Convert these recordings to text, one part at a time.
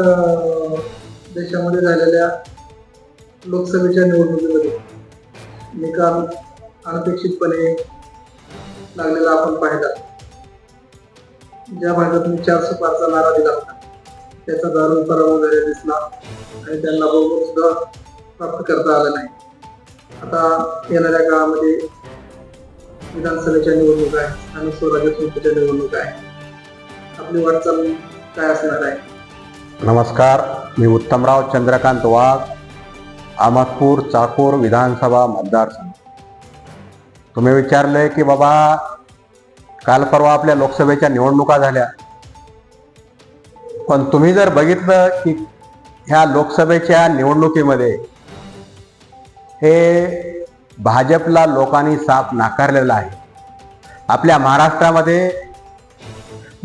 नुकत्याच देशामध्ये झालेल्या लोकसभेच्या निवडणुकीमध्ये निकाल अनपेक्षितपणे लागलेला आपण पाहिला. ज्या भागात मी चारशे पाचचा नारा दिला होता त्याचा दारुण पराभव झालेला दिसला आणि त्यांना बहुमत सुद्धा प्राप्त करता आलं नाही. आता येणाऱ्या काळामध्ये विधानसभेच्या निवडणूक आहे आणि स्वराज्य संस्थेच्या निवडणूक आहे. आपली वाटचाल काय असणार आहे? नमस्कार मी उत्तमराव चंद्रकांत वाघ अहमदपूर चाकूर विधानसभा मतदारसंघ. तुम्ही विचारले की बाबा काल परवा आपल्या लोकसभेच्या निवडणुका झाल्या. पण तुम्ही जर बघितलं की ह्या लोकसभेच्या निवडणुकीमध्ये हे भाजपला लोकांनी साफ नाकारलेला आहे. आपल्या महाराष्ट्रामध्ये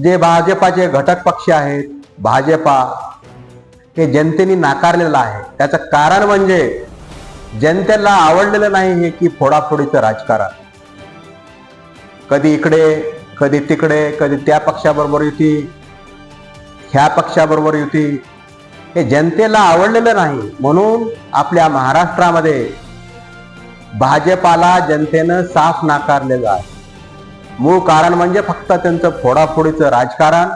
जे भाजपाचे घटक पक्ष आहेत भाजपा हे जनतेने नाकारलेलं आहे. त्याचं कारण म्हणजे जनतेला आवडलेलं नाही हे की फोडाफोडीचं राजकारण. कधी इकडे कधी तिकडे कधी त्या पक्षाबरोबर युती ह्या पक्षाबरोबर युती. हे जनतेला आवडलेलं नाही. म्हणून आपल्या महाराष्ट्रामध्ये भाजपाला जनतेनं साफ नाकारलेलं आहे. मूळ कारण म्हणजे फक्त त्यांचं फोडाफोडीचं राजकारण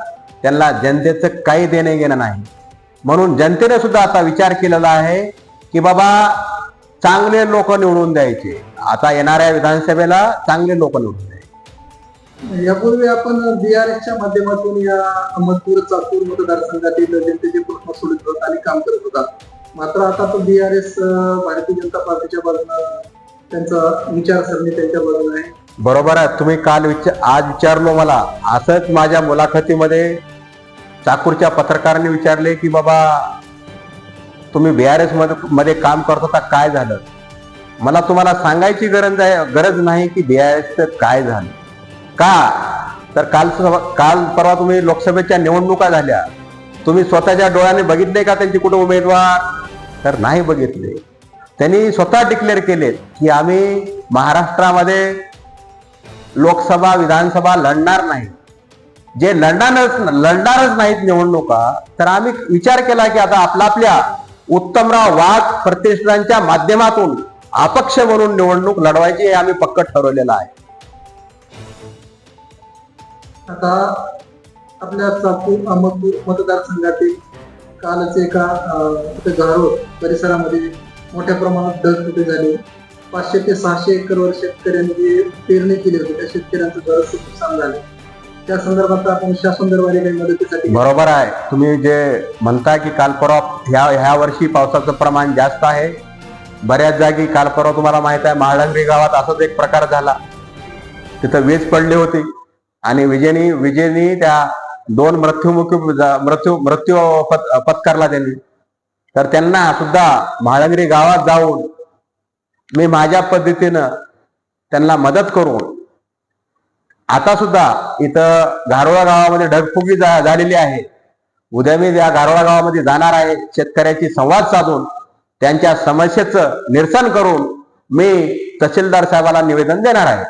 त्यांना जनतेचं काही देणे घेणं नाही. म्हणून जनतेने सुद्धा आता विचार केलेला आहे की बाबा चांगले लोक निवडून द्यायचे. आता येणाऱ्या विधानसभेला चांगले लोक निवडून द्यायचे. यापूर्वी आपण बीआरएसच्या माध्यमातून या अहमदपूर चाकूर मतदारसंघातील जनतेचे प्रश्न सोडत होता आणि काम करत होता. मात्र आता तो बीआरएस भारतीय जनता पार्टीच्या बाजूनं त्यांचा विचारसरणी त्यांच्या बाजूने आहे. बरोबर आहे. तुम्ही काल विचार आज विचारलो मला. असंच माझ्या मुलाखतीमध्ये चाकूरच्या पत्रकारांनी विचारले की बाबा तुम्ही बी आर एसमध्ये काम करत होता काय झालं? मला तुम्हाला सांगायची गरज आहे गरज नाही की बी आर एस काय झालं. का? तर काल काल परवा तुम्ही लोकसभेच्या निवडणुका झाल्या. तुम्ही स्वतःच्या डोळ्याने बघितले का त्यांचे कुठे उमेदवार? तर नाही बघितले. त्यांनी स्वतः डिक्लेअर केले की आम्ही महाराष्ट्रामध्ये लोकसभा विधानसभा लढणार नाही. जे लढणारच लढणारच नाहीत निवडणुका तर आम्ही विचार केला की आता आपला आपल्या उत्तमराव वाघ प्रतिष्ठानच्या माध्यमातून अपक्ष म्हणून निवडणूक लढवायची हे आम्ही पक्क ठरवलेलं आहे. आता आपल्या चाकूर अहमदपूर मतदारसंघातील कालच एका गारो परिसरामध्ये मोठ्या प्रमाणात ढगफुटी झाली. पाचशे ते सहाशे एकरवर शेतकऱ्यांनी पेरणी केली होती. त्या शेतकऱ्यांचं बरंच नुकसान झालं. त्या संदर्भात आपण शासन दरबारी काही मदतीसाठी बरोबर आहे. तुम्ही जे म्हणता की काल परवा ह्या ह्या वर्षी पावसाचं प्रमाण जास्त आहे. बऱ्याच जागी काल परवा तुम्हाला माहीत आहे. महाडंगरी गावात असाच एक प्रकार झाला. तिथं वीज पडली होती. आणि विजेनी विजेनी त्या दोन मृत्यूमुखी मृत्यू मृत्यू पत पत्कारला त्यांनी. तर त्यांना सुद्धा महाडंगरी गावात जाऊन मी माझ्या पद्धतीनं त्यांना मदत करून आता सुद्धा इथं घारोळा गावामध्ये ढगफुगी झालेली आहे. उद्या मी या घारोळा गावामध्ये जाणार आहे. शेतकऱ्याची संवाद साधून त्यांच्या समस्येचं निरसन करून मी तहसीलदार साहेबाला निवेदन देणार आहे.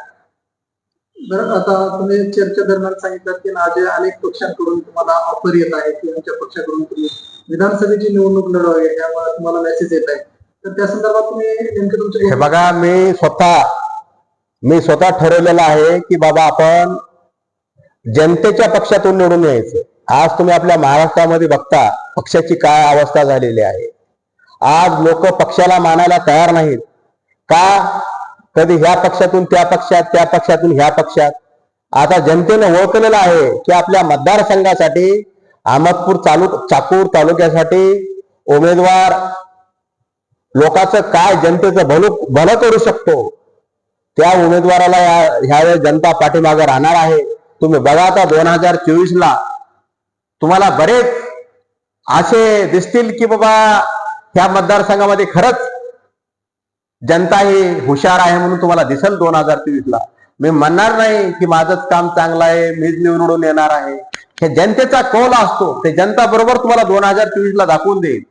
आता तुम्ही चर्चे दरम्यान सांगितलं की आज अनेक पक्षांकडून तुम्हाला ऑफर येत आहे की आमच्या पक्षाकडून तुम्ही विधानसभेची निवडणूक लढवावी त्यामुळे तुम्हाला मेसेज येत आहे. तर त्या संदर्भात तुम्ही हे बघा मी स्वतः मी स्वतः ठरवलेलं आहे की बाबा आपण जनतेच्या पक्षातून निवडून यायचं. आज तुम्ही आपल्या महाराष्ट्रामध्ये बघता पक्षाची काय अवस्था झालेली आहे. आज लोक पक्षाला मानायला तयार नाहीत. का? कधी ह्या पक्षातून त्या पक्षात त्या पक्षातून ह्या पक्षात. आता जनतेनं ओळखलेलं आहे की आपल्या मतदारसंघासाठी अहमदपूर चालू चाकूर तालुक्यासाठी उमेदवार लोकांचं काय जनतेचं भलं भलं करू शकतो? त्या उमेदवाराला या ह्यावेळेस जनता पाठीमागे राहणार आहे. तुम्ही बघा आता दोन हजार चोवीस ला तुम्हाला बरेच असे दिसतील की बाबा ह्या मतदारसंघामध्ये खरंच जनता ही हुशार आहे म्हणून तुम्हाला दिसेल दोन हजार चोवीस ला मी म्हणणार नाही की माझंच काम चांगलं आहे मीच निवडून येणार आहे. हे जनतेचा कौल असतो. ते जनता बरोबर तुम्हाला दोन हजार चोवीस ला दाखवून देईल.